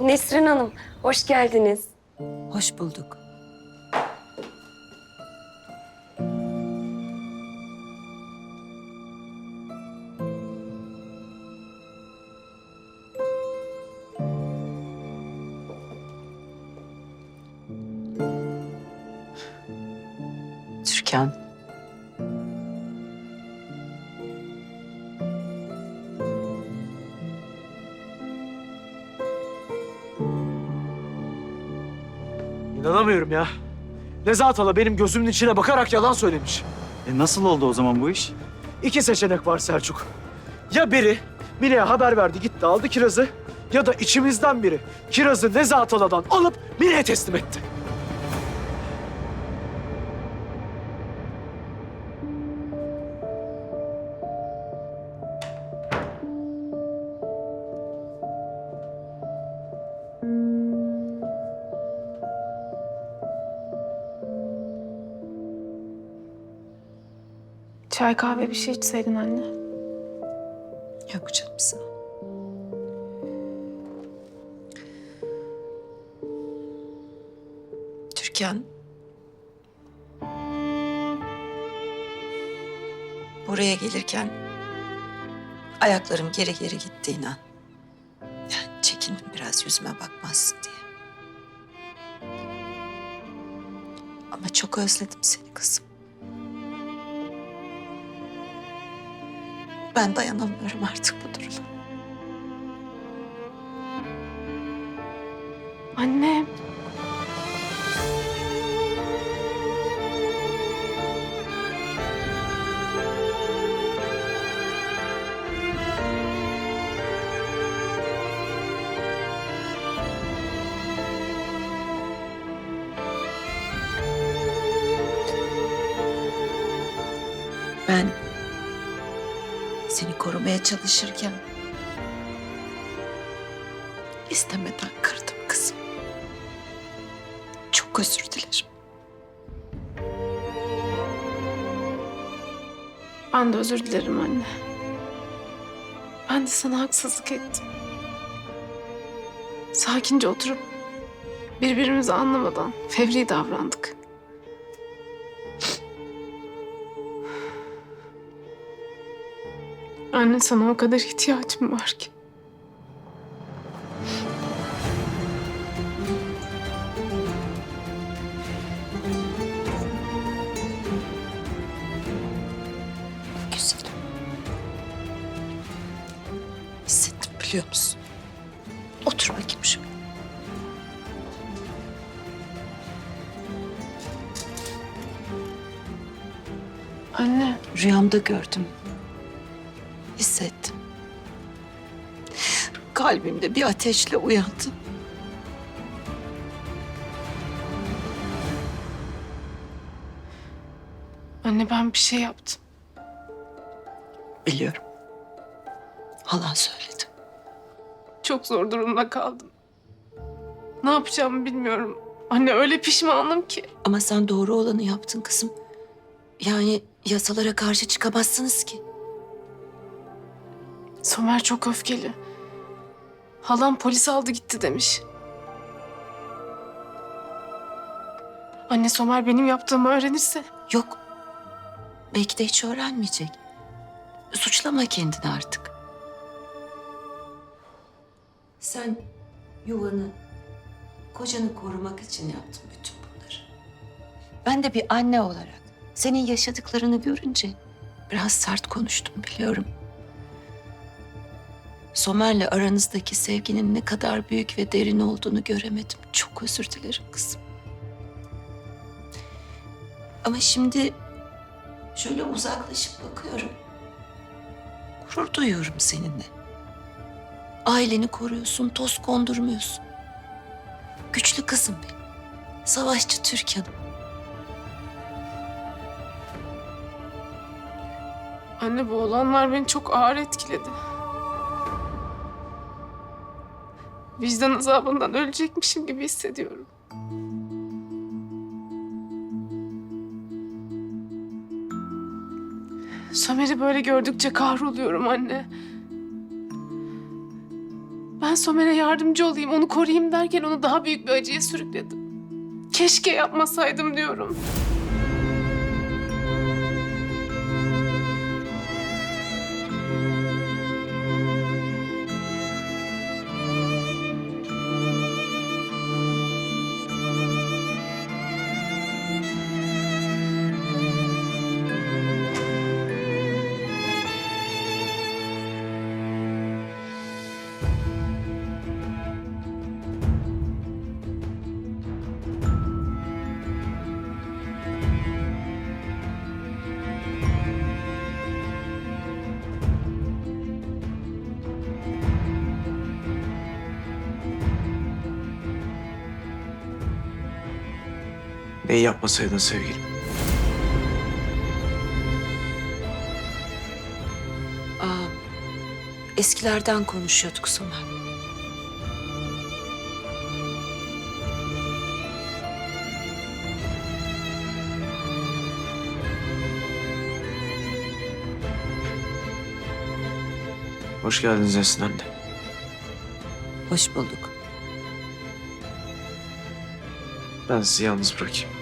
Nesrin Hanım, hoş geldiniz. Hoş bulduk. Türkan. İnanamıyorum ya. Nezahat hala benim gözümün içine bakarak yalan söylemiş. E nasıl oldu o zaman bu iş? İki seçenek var Selçuk. Ya biri Mine'ye haber verdi gitti aldı kirazı ya da içimizden biri kirazı Nezahat haladan alıp Mine'ye teslim etti. Çay kahve bir şey içseydin anne. Yok canım sağ. Türkan. Buraya gelirken ayaklarım geri geri gitti inan. Yani çekindim biraz yüzüme bakmazsın diye. Ama çok özledim seni kızım. Ben dayanamıyorum artık bu duruma. Anne. Ben seni korumaya çalışırken istemeden kırdım kızım. Çok özür dilerim. Ben de özür dilerim anne. Ben de sana haksızlık ettim. Sakince oturup birbirimizi anlamadan fevri davrandık. Anne sana o kadar ihtiyacım var ki. Güzelim. Hissettim biliyor musun? Otur bakayım şöyle. Anne. Rüyamda gördüm. Kalbimde bir ateşle uyandım. Anne ben bir şey yaptım. Biliyorum. Halan söyledi. Çok zor durumda kaldım. Ne yapacağımı bilmiyorum. Anne öyle pişmanım ki. Ama sen doğru olanı yaptın kızım. Yani yasalara karşı çıkamazsınız ki. Somer çok öfkeli. Halam polis aldı gitti demiş. Anne Somer benim yaptığımı öğrenirse Yok. Belki de hiç öğrenmeyecek. Suçlama kendini artık. Sen yuvanı, kocanı korumak için yaptın bütün bunları. Ben de bir anne olarak senin yaşadıklarını görünce biraz sert konuştum biliyorum. Somer'le aranızdaki sevginin ne kadar büyük ve derin olduğunu göremedim. Çok özür dilerim kızım. Ama şimdi şöyle uzaklaşıp bakıyorum. Gurur duyuyorum seninle. Aileni koruyorsun, toz kondurmuyorsun. Güçlü kızım benim. Savaşçı Türkan'ım. anne bu olanlar beni çok ağır etkiledi. Vicdan azabından ölecekmişim gibi hissediyorum. Somer'i böyle gördükçe kahroluyorum anne. Ben Somer'e yardımcı olayım, onu koruyayım derken onu daha büyük bir acıya sürükledim. Keşke yapmasaydım diyorum. Neyi yapmasaydın sevgilim? Aa, eskilerden konuşuyorduk Somer. Hoş geldiniz Esin anne. Hoş bulduk. Ben sizi yalnız bırakayım.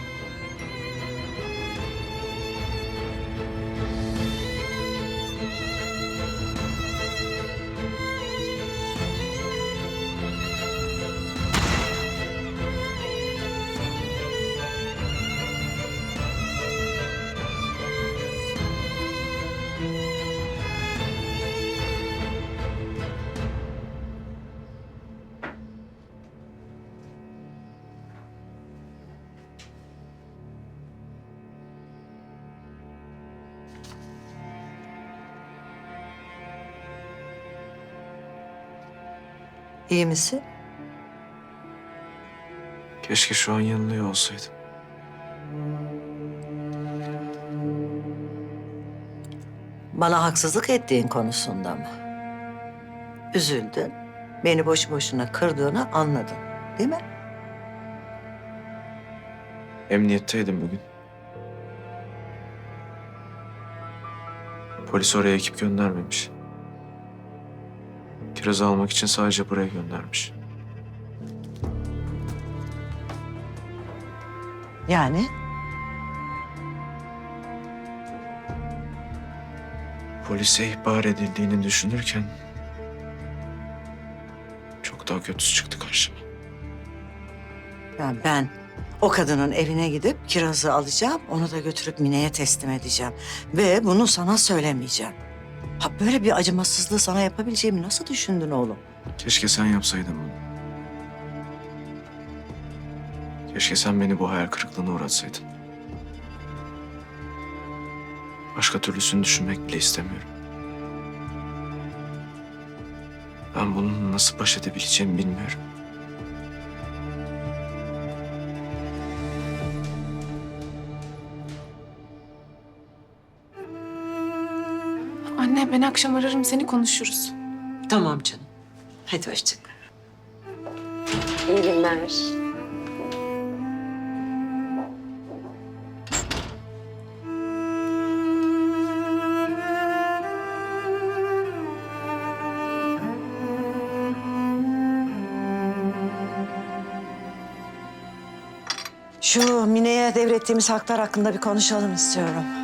İyi misin? Keşke şu an yanılıyor olsaydım. Bana haksızlık ettiğin konusunda mı? Üzüldün. Beni boşu boşuna kırdığını anladın. Değil mi? Emniyetteydim bugün. Polis oraya ekip göndermemiş. Kirazı almak için sadece buraya göndermiş. Yani Polise ihbar edildiğini düşünürken çok daha kötüsü çıktı karşıma. ya ben o kadının evine gidip kirazı alacağım. Onu da götürüp Mine'ye teslim edeceğim. Ve bunu sana söylemeyeceğim. Ha böyle bir acımasızlığı sana yapabileceğimi nasıl düşündün oğlum? Keşke sen yapsaydın bunu. Keşke sen beni bu hayal kırıklığına uğratsaydın. Başka türlüsünü düşünmek bile istemiyorum. Ben bununla nasıl baş edebileceğimi bilmiyorum. Anne ben akşam ararım seni konuşuruz. Tamam canım. Hadi hoşça kal. İyi günler. Şu Mine'ye devrettiğimiz haklar hakkında bir konuşalım istiyorum.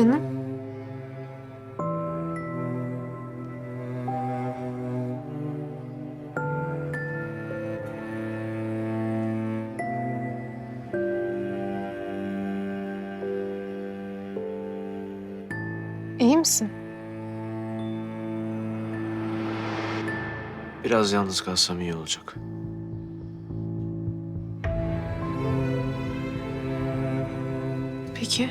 Canım. İyi misin? Biraz yalnız kalsam iyi olacak. Peki.